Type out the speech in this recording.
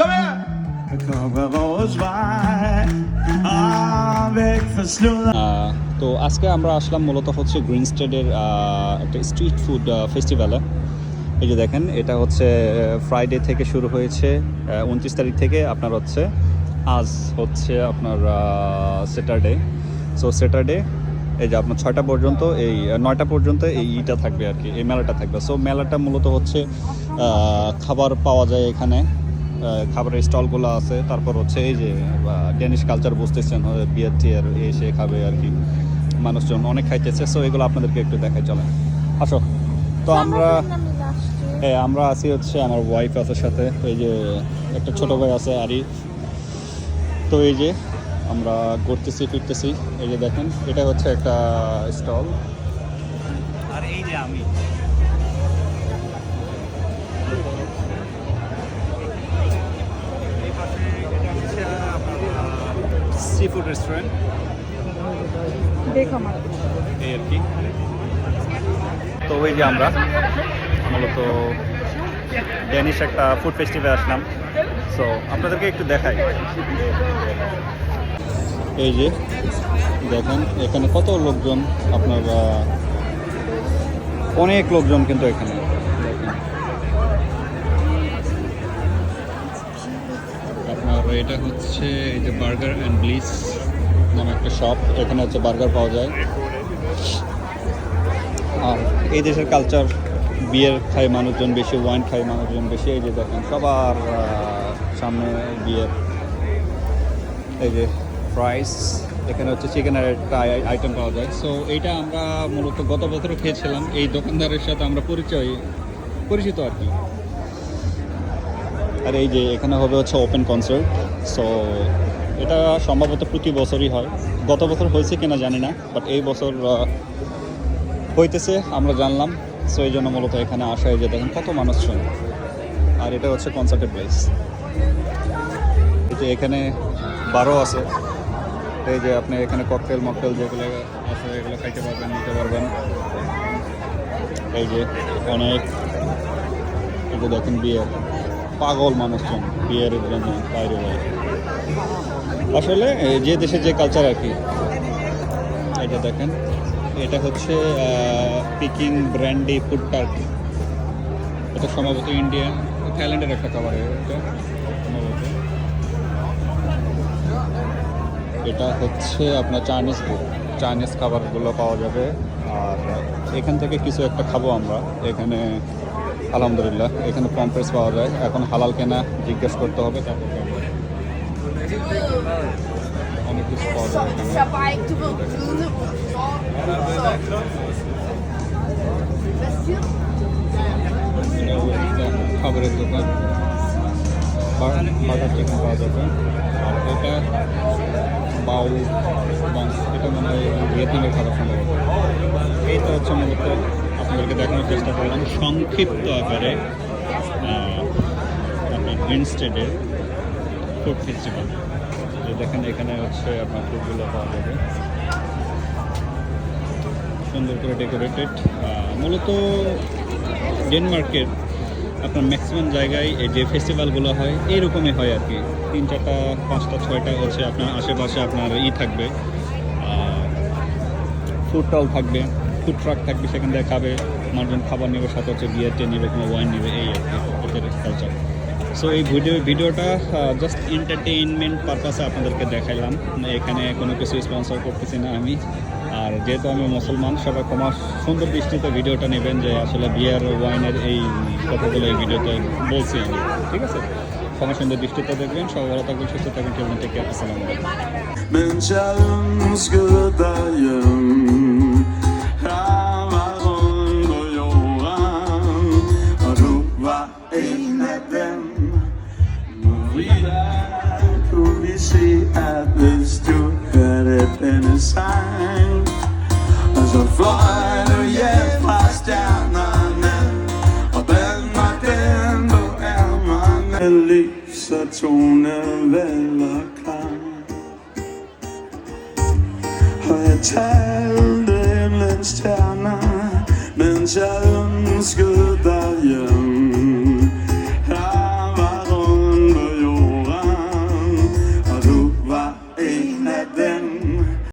Come তো আজকে আমরা আসলাম মূলত হচ্ছে গ্রিন স্টেডের একটা স্ট্রিট ফুড ফেস্টিভ্যালে এই যে দেখেন, এটা হচ্ছে ফ্রাইডে থেকে শুরু হয়েছে উনত্রিশ তারিখ থেকে আপনার হচ্ছে, আজ হচ্ছে আপনার স্যাটারডে সো স্যাটারডে এই যে আপনার ছয়টা পর্যন্ত, এই নয়টা পর্যন্ত এই ইটা থাকবে আর কি, এই মেলাটা থাকবে। সো মেলাটা মূলত হচ্ছে খাবার পাওয়া যায় এখানে। খাবারের স্টলগুলো আছে। তারপর হচ্ছে এই যে ডেনিশ কালচার বুঝতেছেন বিয়ের টিয়ার এসে খাবে আর কি। মানুষজন অনেক খাইতেছে। সো এগুলো আপনাদেরকে একটু দেখাই চলেন। আসো। তো আমরা হ্যাঁ আমরা আছি হচ্ছে আমার ওয়াইফ আছে সাথে। এই যে একটা ছোট ভাই আছে আরি। তো এই যে আমরা ঘুরতেছি ফিরতেছি। এই যে দেখেন এটা হচ্ছে একটা স্টল। আর এই যে আমি। সি ফুড রেস্টুরেন্ট দেখো আমার এই আর কি। তো ওই যে আমরা মূলত ড্যানিশ একটা ফুড ফেস্টিভ্যাল আসলাম। সো আপনাদেরকে একটু দেখাই। এই যে দেখেন এখানে কত লোকজন আপনার অনেক লোকজন কিন্তু এখানে। এটা হচ্ছে এই যে বার্গার অ্যান্ড ব্লিস নামে একটা শপ এখানে হচ্ছে বার্গার পাওয়া যায়। আর এই দেশের কালচার বিয়ের খায় মানুষজন বেশি ওয়াইন খায় মানুষজন বেশি। এই যে দেখেন, সবার সামনে বিয়ের এই যে ফ্রাইস এখানে হচ্ছে চিকেনের একটা আইটেম পাওয়া যায়। সো এইটা আমরা মূলত গত বছরও খেয়েছিলাম। এই দোকানদারের সাথে আমরা পরিচয়, পরিচিত আর কি। আর এই যে এখানে হবে হচ্ছে ওপেন কনসার্ট সো এটা সম্ভবত প্রতি বছরই হয়। গত বছর হয়েছে কিনা জানি না বাট এই বছর হইতেছে, আমরা জানলাম। সো এই জন্য মূলত এখানে আসা যে দেখেন কত মানুষজন। আর এটা হচ্ছে কনসার্টের প্লেস যে এখানে বারো আছে। এই যে আপনি এখানে ককটেল মকটেল যেগুলো আছে, এগুলো খাইতে পারবেন, নিতে পারবেন। এই যে অনেক যে দেখেন বিয়ের পাগল মানুষজন বিয়ের জন্য বাইরে বাইরে আসলে যে দেশের যে কালচার আর কি, এটা দেখেন, এটা হচ্ছে পিকিং ব্র্যান্ডি ফুড পার্ক এটা সম্ভবত ইন্ডিয়া থাইল্যান্ডের একটা খাবার সম্ভবত। এটা হচ্ছে আপনার চাইনিজ ফুড চাইনিজ খাবারগুলো পাওয়া যাবে। আর এখান থেকে কিছু একটা খাব আমরা। এখানে আলহামদুলিল্লাহ, এখানে কমপ্রেস পাওয়া যায়। এখন হালাল কেনা জিজ্ঞেস করতে হবে। খাবারের দোকান। বাটার চিকেন পাওয়া যাবে এটা বাউল এটা মনে ভিয়েতনামের খাবার সম্ভবত এই তো হচ্ছে মূলত আপনাদেরকে দেখানোর চেষ্টা করলাম। সংক্ষিপ্ত আকারে আপনার গ্রিন স্টেডের ফুড ফেস্টিভ্যাল যে দেখেন এখানে হচ্ছে আপনার ফুডগুলো পাওয়া যাবে। সুন্দর করে ডেকোরেটেড মূলত ডেনমার্কের আপনার ম্যাক্সিমাম জায়গায় এই যে ফেস্টিভ্যালগুলো হয় এইরকমই হয় আর কি। তিন চারটা পাঁচটা, ছয়টা হচ্ছে আপনার আশেপাশে আপনার ই থাকবে। ফুড স্টল থাকবে। ফুড ট্রাক থাকবে, সেখান থেকে খাবে। মানুষজন খাবার নেবে, সাথে হচ্ছে বিয়ার টে নেবে কিংবা ওয়াইন নেবে, এই আর কি ওদের কালচার সো এই ভিডিও ভিডিওটা জাস্ট এন্টারটেইনমেন্ট পারপাসে আপনাদেরকে দেখাইলাম। এখানে কোনো কিছু স্পন্সর করতেছি না আমি। আর যেহেতু আমি মুসলমান, সবাই ক্ষমা, সুন্দর দৃষ্টিতে ভিডিওটা নেবেন যে আসলে বিয়ার ওয়াইনের এই কথাগুলো এই ভিডিওতে বলছি আমি। ঠিক আছে? ক্ষমা, সুন্দর দৃষ্টিতে দেখবেন। সবাই ভালো থাকবেন, সুস্থ থাকবেন। থেকে আসসালামু আলাইকুম। Mens rundt på jorden Og du var en af dem kunne vi se at hvis du hørte denne sang Og så fløj du hjem fra stjernerne Og den var den du er mig Lys og tone og klar og jeg talte himlens stjerner, mens jeg ønskede dig hjem.